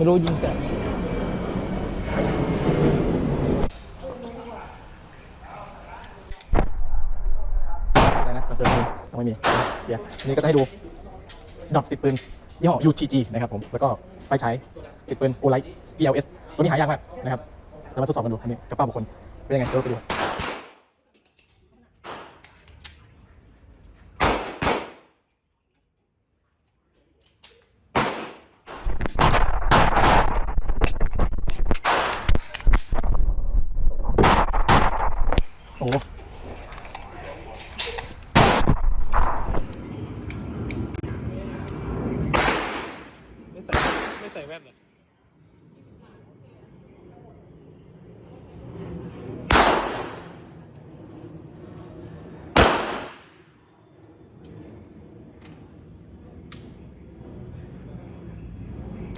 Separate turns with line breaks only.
ไม่รู้ยิงแต่อะไรนะเติมมียังไม่มีเจียนี่ก็จะให้ดูดอกติดปืนยี่ห้อ UTG นะครับผมแล้วก็ไฟฉายติดปืน o l i g h t ELS ตัวนี้หายากมากนะครับเรามาทดสอบกันดูอันนี้กระเป๋าบุคคลเป็นยังไงเดี๋ยวเราไปดู โอ้
ไม่ใส่ไม่ใส่แว่นเลย